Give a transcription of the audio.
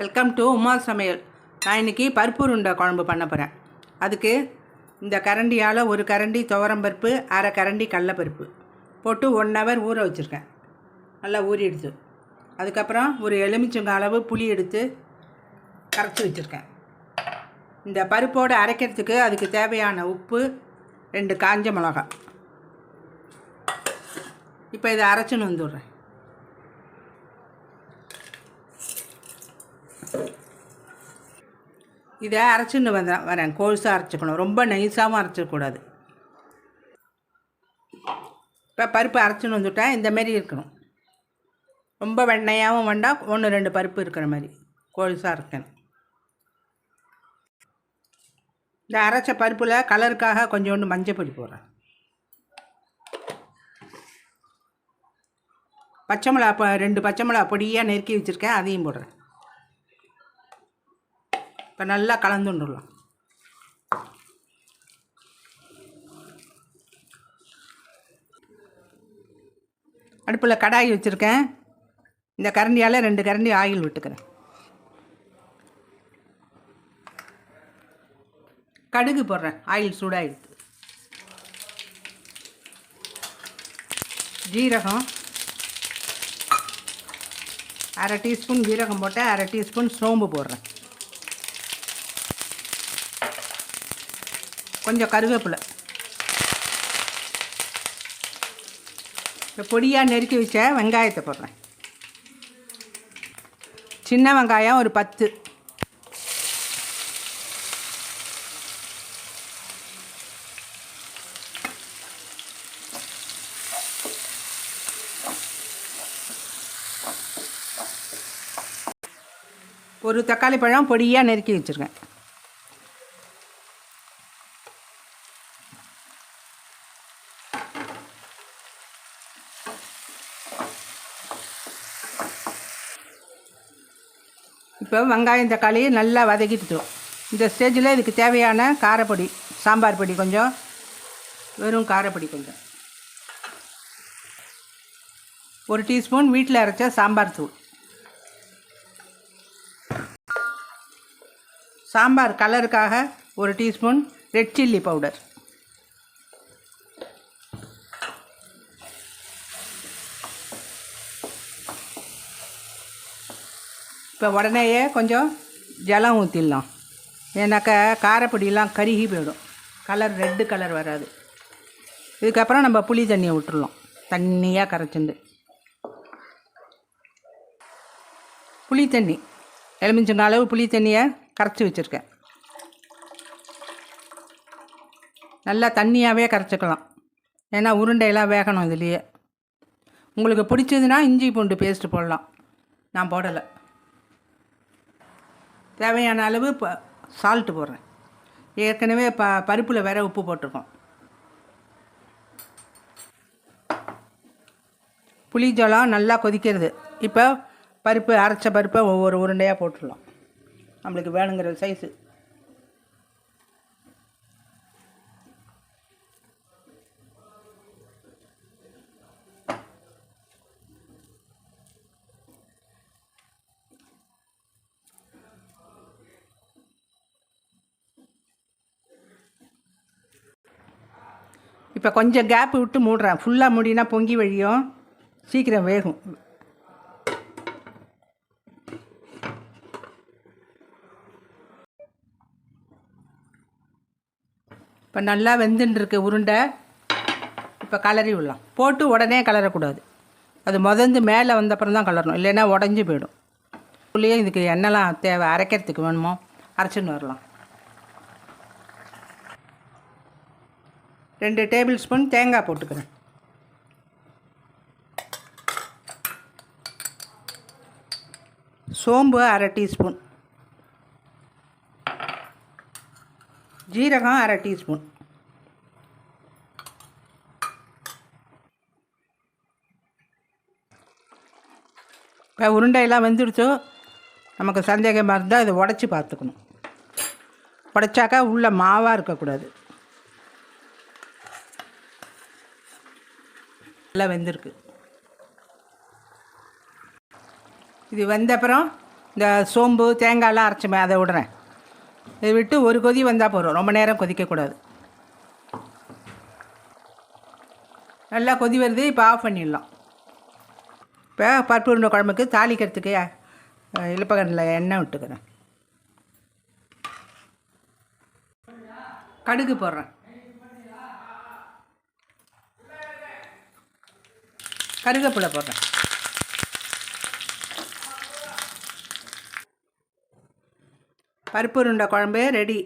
Welcome to Uma சமையல். நான் இன்றைக்கி பருப்பு உருண்டை குழம்பு பண்ண போகிறேன் அதுக்கு இந்த கரண்டியால் ஒரு கரண்டி துவரம்பருப்பு அரை கரண்டி கடலப்பருப்பு போட்டு ஒன் ஹவர் ஊற வச்சுருக்கேன். நல்லா ஊறிடுச்சு. அதுக்கப்புறம் ஒரு எலுமிச்சங்க அளவு புளி எடுத்து கரைச்சி வச்சுருக்கேன். இந்த பருப்போடு அரைக்கிறதுக்கு அதுக்கு தேவையான உப்பு ரெண்டு காஞ்ச மிளகா இப்போ இதை அரைச்சின்னு வந்துடுறேன். இதை அரைச்சின்னு வந்தேன் வரேன். கோல்ஸாக அரைச்சிக்கணும். ரொம்ப நைஸாகவும் அரைச்சிக்கூடாது இப்போ பருப்பு அரைச்சின்னு வந்துவிட்டேன் இந்தமாரி இருக்கணும். ரொம்ப வெண்ணையாகவும் வேண்டாம் ஒன்று ரெண்டு பருப்பு இருக்கிற மாதிரி கோல்ஸாக இருக்கணும் இந்த அரைச்ச பருப்பில் கலருக்காக கொஞ்சோண்டு மஞ்சள் பொடி போடுறேன். பச்சை மிளகா இப்போ ரெண்டு பச்சை மிளகா பொடியாக நெருக்கி வச்சுருக்கேன் அதையும் போடுறேன். இப்போ நல்லா கலந்துண்டுடலாம் அடுப்பில் கடாய் வச்சுருக்கேன். இந்த கரண்டியால் ரெண்டு கரண்டி ஆயில் விட்டுக்கிறேன். கடுகு போடுறேன். ஆயில் சூடாகிடுது ஜீரகம். அரை டீஸ்பூன் ஜீரகம் போட்டேன் அரை டீஸ்பூன் சோம்பு போடுறேன். கொஞ்சம் கருவேப்பிலை. இப்போ பொடியாக நெருக்கி வச்ச வெங்காயத்தை போடுறேன். சின்ன வெங்காயம் ஒரு பத்து. ஒரு தக்காளி பழம் பொடியாக நெருக்கி வச்சுருக்கேன். இப்போ வெங்காயம் தக்காளி நல்லா வதக்கிட்டு இந்த ஸ்டேஜில் இதுக்கு தேவையான காரப்பொடி சாம்பார் பொடி கொஞ்சம் வெறும் காரப்பொடி கொஞ்சம். ஒரு டீஸ்பூன் வீட்டில் அரைச்ச சாம்பார் தூள். சாம்பார் கலருக்காக ஒரு டீஸ்பூன் ரெட் சில்லி பவுடர் இப்போ உடனேயே கொஞ்சம் ஜலம் ஊற்றிடலாம் ஏன்னாக்கா காரப்பொடியெலாம் கருகி போயிடும். கலர் ரெட்டு கலர் வராது. இதுக்கப்புறம் நம்ம புளி தண்ணியை விட்டுறலாம். தண்ணியாக கரைச்சிண்டு. புளி தண்ணி. எலுமிச்சங்க அளவு புளி தண்ணியை கரைச்சி வச்சுருக்கேன். நல்லா தண்ணியாகவே கரைச்சிக்கலாம். ஏன்னா உருண்டையெல்லாம் வேகணும் இதுலேயே. உங்களுக்கு பிடிச்சதுன்னா இஞ்சி பூண்டு பேஸ்ட்டு போடலாம். நான் போடலை. தேவையான அளவு ப சால்ட்டு போடுறேன். ஏற்கனவே ப பருப்பில் வேற உப்பு போட்டிருக்கோம். புளிஜலம் நல்லா கொதிக்கிறது. இப்போ பருப்பு அரைச்ச பருப்பை ஒவ்வொரு உருண்டையாக போட்டுடலாம். நம்மளுக்கு வேணுங்கிற சைஸு இப்போ கொஞ்சம் கேப் விட்டு மூடுறேன். ஃபுல்லாக மூடினா பொங்கி வழியும். சீக்கிரம் வேகும். இப்போ நல்லா வெந்துட்டுருக்கு உருண்டை. இப்போ கலரி விடலாம். போட்டு உடனே கலரக்கூடாது அது முதந்து மேலே வந்தப்புறம் தான் கலரணும். இல்லைன்னா உடஞ்சி போயிடும். உள்ளேயே இதுக்கு எண்ணெய்லாம் தேவை? அரைக்கிறதுக்கு வேணுமோ? அரைச்சின்னு வரலாம். ரெண்டு டேபிள் ஸ்பூன் தேங்காய் போட்டுக்கிறேன். சோம்பு அரை டீஸ்பூன். ஜீரகம் அரை டீஸ்பூன். இப்போ உருண்டையெல்லாம் வெந்துடுச்சோ? நமக்கு சந்தேகமாக இருந்தால் இதை உடச்சி பார்த்துக்கணும். உடச்சாக்கா உள்ளே மாவாக இருக்கக்கூடாது. நல்லா வெந்திருக்கு. இது வெந்த அப்புறம் இந்த சோம்பு தேங்காயெலாம் அரைச்சுமே அதை விடுறேன். இதை விட்டு ஒரு கொதி வந்தால் போதும். ரொம்ப நேரம் கொதிக்கக்கூடாது. நல்லா கொதி வருது இப்போ ஆஃப் பண்ணிடலாம். இப்போ பருப்பு உருண்டை குழம்புக்கு தாளிக்கிறதுக்கு அஹ், இலப்பகனில் எண்ணெய் விட்டுக்கிறேன். கடுகு போடுறேன். கருகப்பிலை போடுறேன். பருப்பு உருண்டை குழம்பு ரெடி